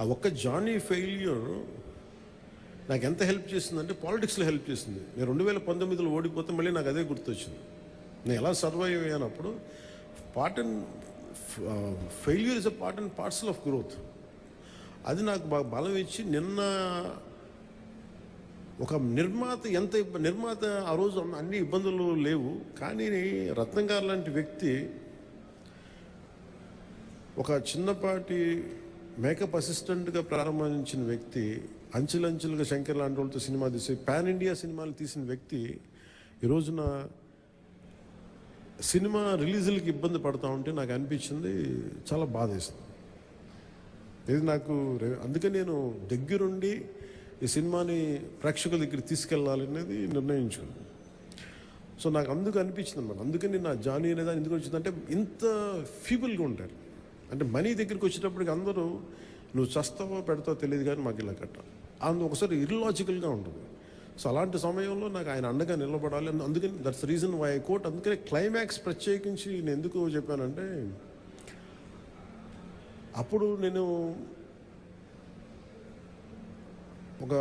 ఆ ఒక్క Johnny failure నాకు ఎంత హెల్ప్ చేసిందంటే పాలిటిక్స్లో హెల్ప్ చేసింది. నేను రెండు వేల పంతొమ్మిదిలో ఓడిపోతే మళ్ళీ నాకు అదే గుర్తొచ్చింది. నేను ఎలా survive అయ్యానప్పుడు part and failure is a part and parcel of growth. అది నాకు బాగా బలం ఇచ్చి నిన్న ఒక నిర్మాత ఎంత నిర్మాత ఆ రోజు అన్ని ఇబ్బందులు లేవు. కానీ రత్నం గారు లాంటి వ్యక్తి ఒక చిన్నపాటి మేకప్ అసిస్టెంట్గా ప్రారంభించిన వ్యక్తి అంచులంచులుగా శంకర్ లాంటి వాళ్ళతో సినిమా తీసి పాన్ ఇండియా సినిమాలు తీసిన వ్యక్తి ఈ రోజున సినిమా రిలీజులకి ఇబ్బంది పడతా ఉంటే నాకు అనిపించింది చాలా బాధేస్తుంది ఇది నాకు అందుకే నేను దగ్గరుండి ఈ సినిమాని ప్రేక్షకుల దగ్గర తీసుకెళ్ళాలి అనేది నిర్ణయించుకున్నాను. సో నాకు అందుకు అనిపించింది అనమాట అందుకని నా జానీ అనేది ఎందుకు వచ్చిందంటే ఇంత ఫీబుల్గా ఉంటారు. అంటే మనీ దగ్గరికి వచ్చేటప్పటికి అందరూ నువ్వు చస్తావో పెడతావో తెలియదు కానీ మాకు ఇలా కట్ట అందు ఒకసారి ఇర్లాజికల్గా ఉంటుంది. సో అలాంటి సమయంలో నాకు ఆయన అండగా నిలబడాలి అని అందుకని దట్స్ రీజన్ వై కోట్ అందుకని క్లైమాక్స్ ప్రత్యేకించి నేను ఎందుకు చెప్పానంటే అప్పుడు నేను ఒక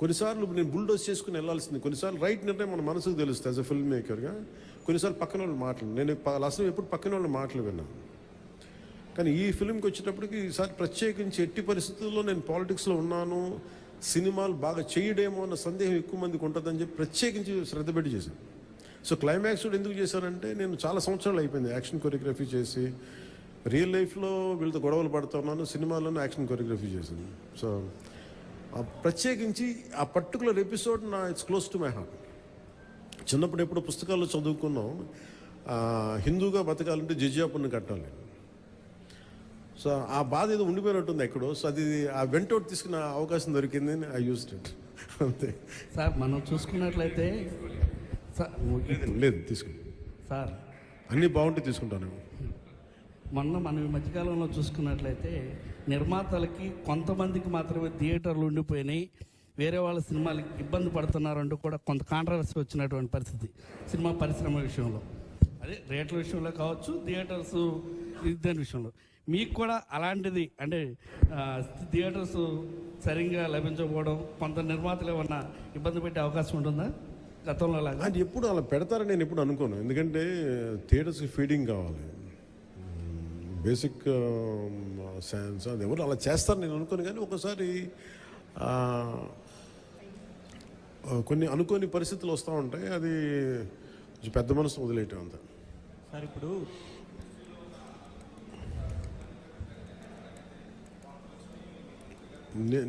కొన్నిసార్లు నేను బుల్డోస్ చేసుకుని వెళ్ళాల్సింది. కొన్నిసార్లు రైట్ నిర్ణయం మన మనసుకు తెలుస్తుంది యాజ్ అ ఫిల్మ్ మేకర్గా కొన్నిసార్లు పక్కన వాళ్ళు మాటలు నేను అసలు ఎప్పుడు పక్కన వాళ్ళు మాటలు విన్నాను. కానీ ఈ ఫిల్మ్కి వచ్చేటప్పటికి ఈసారి ప్రత్యేకించి ఎట్టి పరిస్థితుల్లో నేను పాలిటిక్స్లో ఉన్నాను సినిమాలు బాగా చేయడేమో అన్న సందేహం ఎక్కువ మందికి ఉంటుందని చెప్పి ప్రత్యేకించి శ్రద్ధ పెట్టి చేశాను. సో క్లైమాక్స్ కూడా ఎందుకు చేశానంటే నేను చాలా సంవత్సరాలు అయిపోయింది యాక్షన్ కొరియోగ్రఫీ చేసి రియల్ లైఫ్లో వీళ్ళతో గొడవలు పడుతున్నాను సినిమాల్లోనే యాక్షన్ కొరియోగ్రఫీ చేశాను. సో ప్రత్యేకించి ఆ పర్టికులర్ ఎపిసోడ్ నా it's close to my heart చిన్నప్పుడు ఎప్పుడు పుస్తకాల్లో చదువుకున్నాం హిందూగా బతకాలంటే జిజియాపుని కట్టాలి. సో ఆ బాధ ఏదో ఉండిపోయినట్టుంది ఎక్కడో. సో అది ఆ వెంటౌట్ తీసుకున్న అవకాశం దొరికింది ఐ యూస్ ఇట్ అంతే. సార్ మనం చూసుకున్నట్లయితే సార్ లేదు లేదు తీసుకుని సార్. అన్నీ బాగుంటే తీసుకుంటాను. మొన్న మనం ఈ మధ్యకాలంలో చూసుకున్నట్లయితే నిర్మాతలకి కొంతమందికి మాత్రమే థియేటర్లు ఉండిపోయినాయి. వేరే వాళ్ళ సినిమాలకి ఇబ్బంది పడుతున్నారంటూ కూడా కొంత కాంట్రవర్సీ వచ్చినటువంటి పరిస్థితి సినిమా పరిశ్రమ విషయంలో. అదే రేట్ల విషయంలో కావచ్చు థియేటర్స్ దాని విషయంలో. మీకు కూడా అలాంటిది అంటే థియేటర్స్ సరిగ్గా లభించకపోవడం కొంత నిర్మాతలు ఏమన్నా ఇబ్బంది పెట్టే అవకాశం ఉంటుందా? గతంలో లాగా అది ఎప్పుడు అలా పెడతారని నేను ఎప్పుడు అనుకోను. ఎందుకంటే థియేటర్స్కి ఫీడింగ్ కావాలి. బేసిక్ సైన్స్ అది ఎవరు అలా చేస్తారు నేను అనుకోను. కానీ ఒకసారి కొన్ని అనుకోని పరిస్థితులు వస్తూ ఉంటాయి. అది కొంచెం పెద్ద మనసు వదిలేయటం అంత. సార్ ఇప్పుడు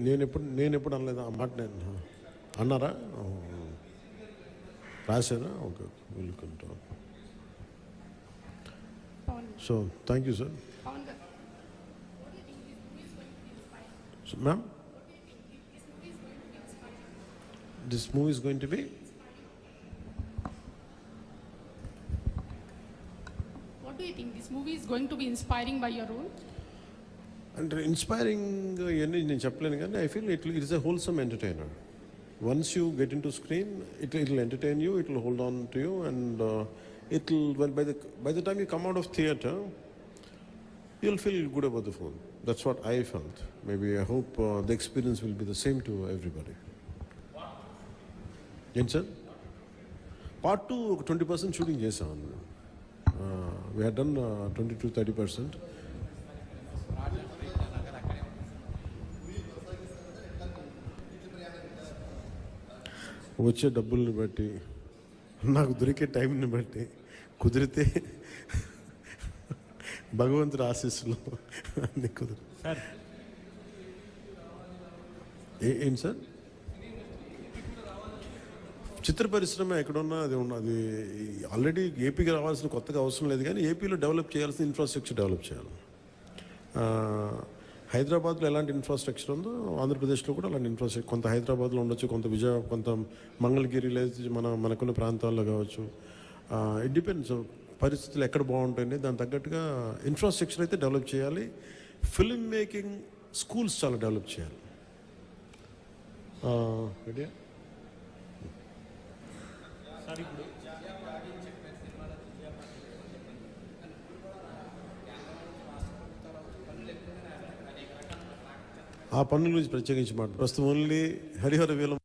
నేను ఎప్పుడు నేను ఎప్పుడు అనలేదు ఆ మాట నేను అన్నారా ఓ. రాశారా okay వెల్కుంటా Pavan so thank you sir Pavan గారు ma'am this movie is going to be what do you think this movie is going to be inspiring by your role అంటే ఇన్స్పైరింగ్ ఇవన్నీ నేను చెప్పలేను కానీ I feel it it is a wholesome entertainer once you get into screen it it will entertain you it will hold on to you and it will well by the by the time you come out of theatre you will feel good about the phone that's what I felt maybe I hope the experience will be the same to everybody ఏంటి sir part two ఒక twenty percent shooting చేసాం we done twenty to thirty percent వచ్చే డబ్బుల్ని బట్టి నాకు దొరికే టైంని బట్టి కుదిరితే భగవంతుడి ఆశీస్సులు అన్ని కుదిరి. ఏంటి సార్? చిత్ర పరిశ్రమ ఎక్కడున్నా అది ఉన్నది ఆల్రెడీ ఏపీకి రావాల్సిన కొత్తగా అవసరం లేదు కానీ ఏపీలో డెవలప్ చేయాల్సిన ఇన్ఫ్రాస్ట్రక్చర్ డెవలప్ చేయాలి. హైదరాబాద్లో ఎలాంటి ఇన్ఫ్రాస్ట్రక్చర్ ఉందో ఆంధ్రప్రదేశ్లో కూడా అలాంటి ఇన్ఫ్రాస్ట్రక్చర్ కొంత హైదరాబాద్లో ఉండొచ్చు కొంత విజయ కొంత మంగళగిరి లేదు మన మనకున్న ప్రాంతాల్లో కావచ్చు. ఇట్ డిపెండ్స్ పరిస్థితులు ఎక్కడ బాగుంటుంది దాని తగ్గట్టుగా ఇన్ఫ్రాస్ట్రక్చర్ అయితే డెవలప్ చేయాలి. ఫిల్మ్ మేకింగ్ స్కూల్స్ చాలా డెవలప్ చేయాలి. రెడీ సార్ ఇప్పుడు ఆ పనుల గురించి ప్రత్యేకించి మాట ప్రస్తుతం ఓన్లీ హరిహర వీలం